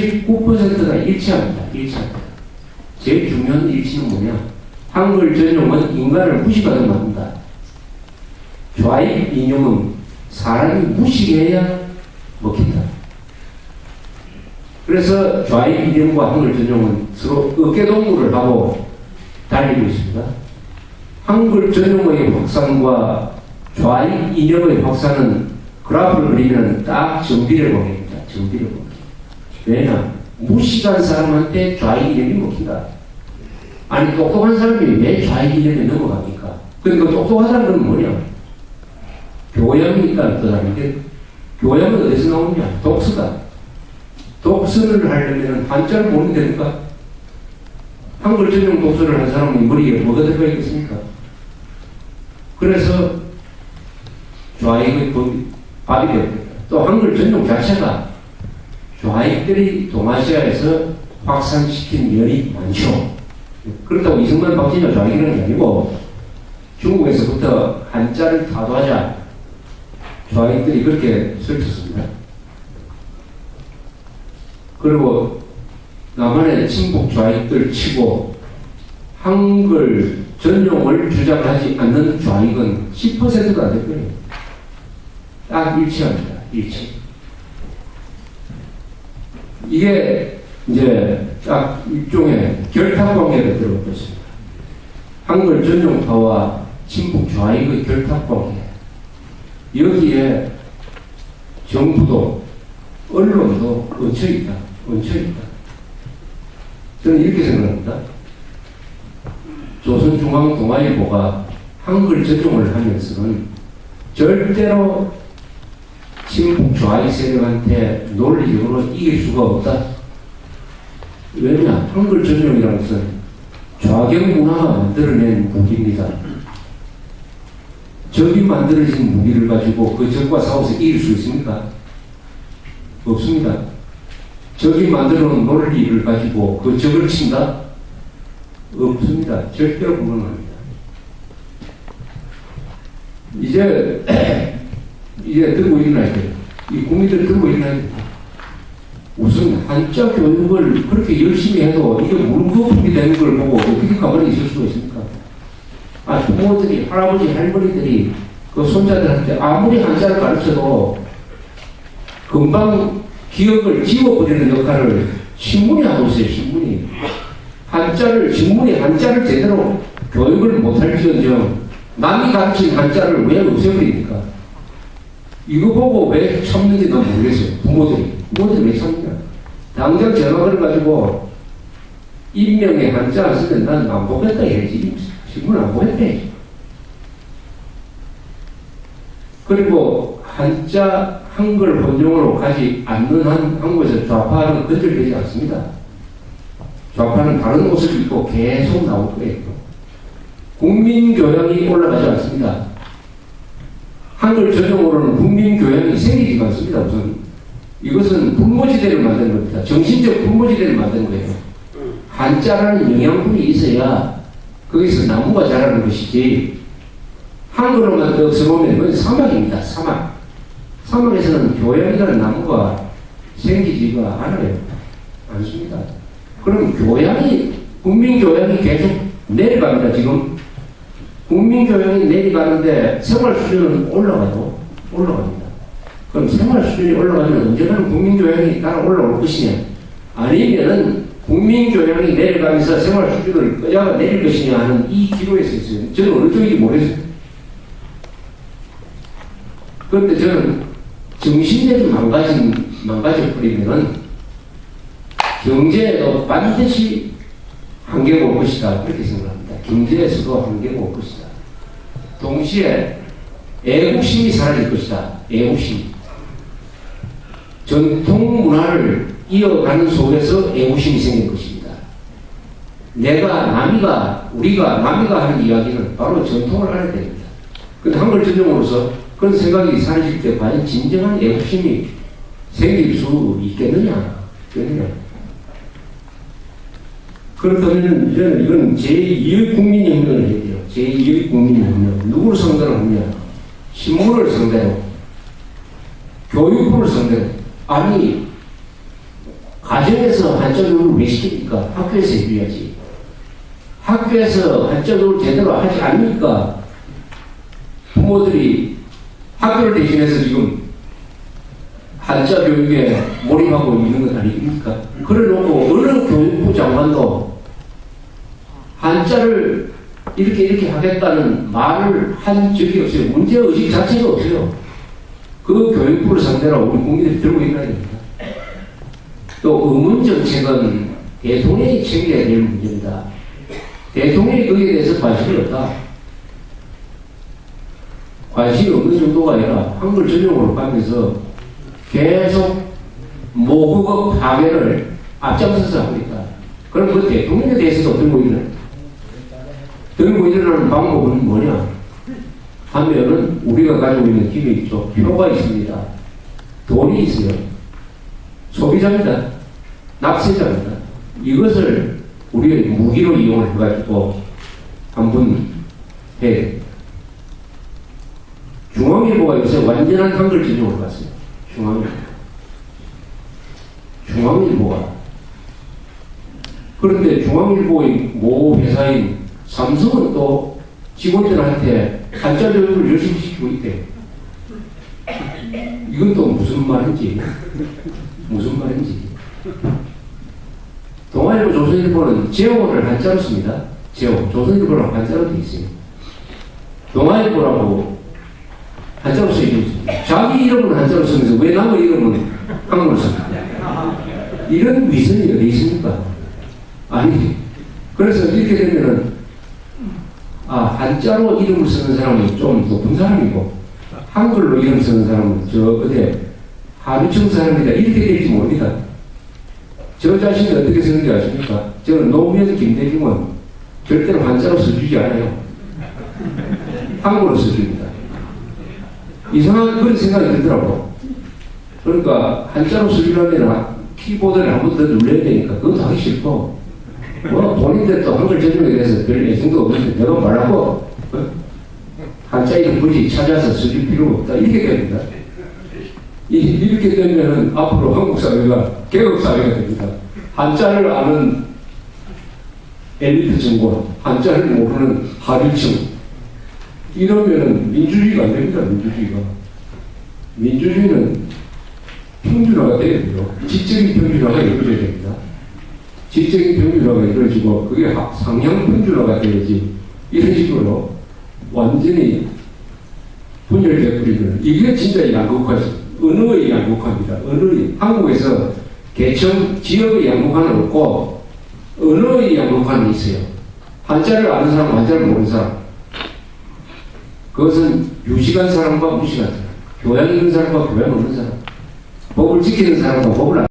99%가 일치합니다. 일치합니다. 제일 중요한 일치는 뭐냐? 한글 전용은 인간을 무시하게 만든다. 좌익 인용은 사람이 무시해야 먹힌다. 그래서 좌익 인용과 한글 전용은 서로 어깨동무를 하고 달리고 있습니다. 한글 전용어의 확산과 좌익 인용의 확산은 그래프를 그리면 딱 정비를 보냅니다. 정비를 보냅니다. 왜냐? 무식한 사람한테 좌익 인용이 먹힌다. 아니 똑똑한 사람이 왜 좌익 인용에 넘어갑니까? 그러니까 똑똑하다는 건 뭐냐? 교양이 있다는 뜻 아닌데 교양은 어디서 나오냐? 독서다. 독서를 하려면 한자를 모르면 됩니까? 한글 전용 독서를 한 사람이 머리에 뭐가 들어가 있겠습니까? 그래서 좌익의 법이, 밥이 되었다. 또 한글 전용 자체가 좌익들이 동아시아에서 확산시킨 면이 많죠. 그렇다고 이승만 박진영 좌익이라는 게 아니고 중국에서부터 한자를 타도하자 좌익들이 그렇게 설쳤습니다. 그리고 남한의 친북 좌익들 치고 한글 전용을 주장하지 않는 좌익은 10%가 안될 거예요. 딱 일치합니다. 일치. 이게 이제 딱 일종의 결탁 관계가 들어왔습니다. 한글 전용파와 친북 좌익의 결탁 관계. 여기에 정부도 언론도 얹혀 있다. 얹혀 있다. 저는 이렇게 생각합니다. 조선중앙동아일보가 한글 전용을 하면서는 절대로 친북 좌익 세력한테 논리적으로 이길 수가 없다. 왜냐? 한글 전용이라는 것은 좌경 문화가 만들어낸 무기입니다. 적이 만들어진 무기를 가지고 그 적과 싸워서 이길 수 있습니까? 없습니다. 적이 만들어 놓은 논리를 가지고 그 적을 친다? 없습니다. 절대로 불가능합니다. 이제, 이제 들고 일어나야 돼요. 이 국민들 들고 일어나야 돼요. 우선 한자 교육을 그렇게 열심히 해도 이게 물거품이 되는 걸 보고 어떻게 가만히 있을 수가 있습니까? 아, 부모들이, 할아버지, 할머니들이 그 손자들한테 아무리 한자를 가르쳐도 금방 기억을 지워버리는 역할을 신문이 하고 있어요, 신문이. 한자를, 신문이 한자를 제대로 교육을 못할 지언정 남이 가르친 한자를 왜 없애버립니까? 이거 보고 왜 참는지 난 모르겠어요, 부모들이. 부모들이 왜 참느냐? 당장 전화를 가지고 인명의 한자 안 쓰면 난 안 보겠다 해야지. 신문 안 보겠다 해야지. 그리고 한자 한글 본용으로 가지 않는 한 한국에서 좌파는 건절되지 않습니다. 좌파는 다른 옷을 입고 계속 나올 거예요. 국민 교양이 올라가지 않습니다. 한글 전용으로는 국민 교양이 생기지 않습니다. 우선 이것은 분모지대를 만드는 겁니다. 정신적 분모지대를 만드는 거예요. 한자라는 영양분이 있어야 거기서 나무가 자라는 것이지 한글로만 더 써보면 그건 사막입니다. 사막. 사막에서는 교양이라는 나무가 생기지가 않아요. 않습니다. 그럼 교양이, 국민 교양이 계속 내려갑니다. 지금 국민 교양이 내려가는데 생활 수준은 올라가요. 올라갑니다. 그럼 생활 수준이 올라가면 언제나는 국민 교양이 따라 올라올 것이냐? 아니면은 국민 교양이 내려가면서 생활 수준을 끄자가 내릴 것이냐 하는 이 기로에 서 있어요. 저는 어느 쪽인지 모르겠어요. 그런데 저는 정신력이 망가진, 망가져 버리면은 경제에도 반드시 한계가 올 것이다. 그렇게 생각합니다. 경제에서도 한계가 올 것이다. 동시에 애국심이 사라질 것이다. 애국심. 전통 문화를 이어가는 속에서 애국심이 생길 것입니다. 내가, 남이가, 우리가, 남이가 하는 이야기는 바로 전통을 알아야 됩니다. 근데 한글 전용으로서 그런 생각이 사라질 때 과연 진정한 애국심이 생길 수 있겠느냐? 있겠느냐? 그렇다면 이제는 이건 제2의 국민혁명을 돼요. 제2의 국민혁명. 누구를 상대로 하냐? 신문을 상대로, 교육부를 상대로. 아니, 가정에서 교육을 왜 시킵니까? 학교에서 해줘야지. 학교에서 교육을 제대로 하지 않으니까 부모들이 학교를 대신해서 지금 한자 교육에 몰입하고 있는 것 아닙니까? 그래 놓고 어느 교육부 장관도 한자를 이렇게 이렇게 하겠다는 말을 한 적이 없어요. 문제의식 자체가 없어요. 그 교육부를 상대로 우리 국민들이 들고 있어야 됩니다. 또 의문 정책은 대통령이 챙겨야 될 문제입니다. 대통령이 거기에 대해서 관심이 없다. 관심이 없는 정도가 아니라 한글 전용으로 가면서 계속 모국어 파괴를 앞장서서 있다. 그럼 그 대통령에 대해서도 들고 있는 들고 일어나는 방법은 뭐냐? 하면은 우리가 가지고 있는 힘이 있죠. 표가 있습니다. 돈이 있어요. 소비자입니다. 납세자입니다. 이것을 우리가 무기로 이용을 해가지고 한번 됩니다. 중앙일보가 요새 완전한 한글 전용으로 갔어요. 중앙일보. 중앙일보가. 그런데 중앙일보의 모 회사인 삼성은 또 직원들한테 한자 교육을 열심히 시키고 있대. 이건 또 무슨 말인지, 무슨 말인지. 동아일보, 조선일보는 재원을 한자로 씁니다. 재원. 조선일보랑 한자로 돼 있어요. 동아일보라고 한자로 써 있습니다. 자기 이름은 한자로 쓰면서 왜 남의 이름은 한글로 씁니까? 이런 위선이 어디 있습니까? 아니, 그래서 이렇게 되면은, 아, 한자로 이름을 쓰는 사람은 좀 높은 사람이고, 한글로 이름 쓰는 사람은 저, 어디, 하류청 사람이다. 이렇게 될지 모릅니다. 저 자신이 어떻게 쓰는지 아십니까? 저는 노무현 김대중은 절대로 한자로 써주지 않아요. 한국어로 써줍니다. 이상한 그런 생각이 들더라고. 그러니까 한자로 쓰려면 키보드를 한 번 더 눌러야 되니까 그것도 하기 싫고 뭐 본인들도 한글 전용에 대해서 별 애정도 없는데 내가 말하고 어? 한자 이름 굳이 찾아서 써줄 필요가 없다 이렇게 됩니다. 이, 이렇게 되면은 앞으로 한국 사회가 개혁 사회가 됩니다. 한자를 아는 엘리트 정권, 한자를 모르는 하류층 이러면은 민주주의가 안 됩니다. 민주주의가 민주주의는 평준화가 돼야 돼요. 지적인 평준화가 이루어져야 됩니다. 지적인 평준화가 이루어지고 그게 하- 상향 평준화가 돼야지 이런 식으로 완전히 분열돼 버리면 이게 진짜 양극화지. 언어의 양극화입니다. 언어의 한국에서 개청 지역의 양극화는 없고 언어의 양극화는 있어요. 한자를 아는 사람, 한자를 모르는 사람. 그것은 유식한 사람과 무식한 사람, 교양 있는 사람과 교양 없는 사람, 법을 지키는 사람과 법을 안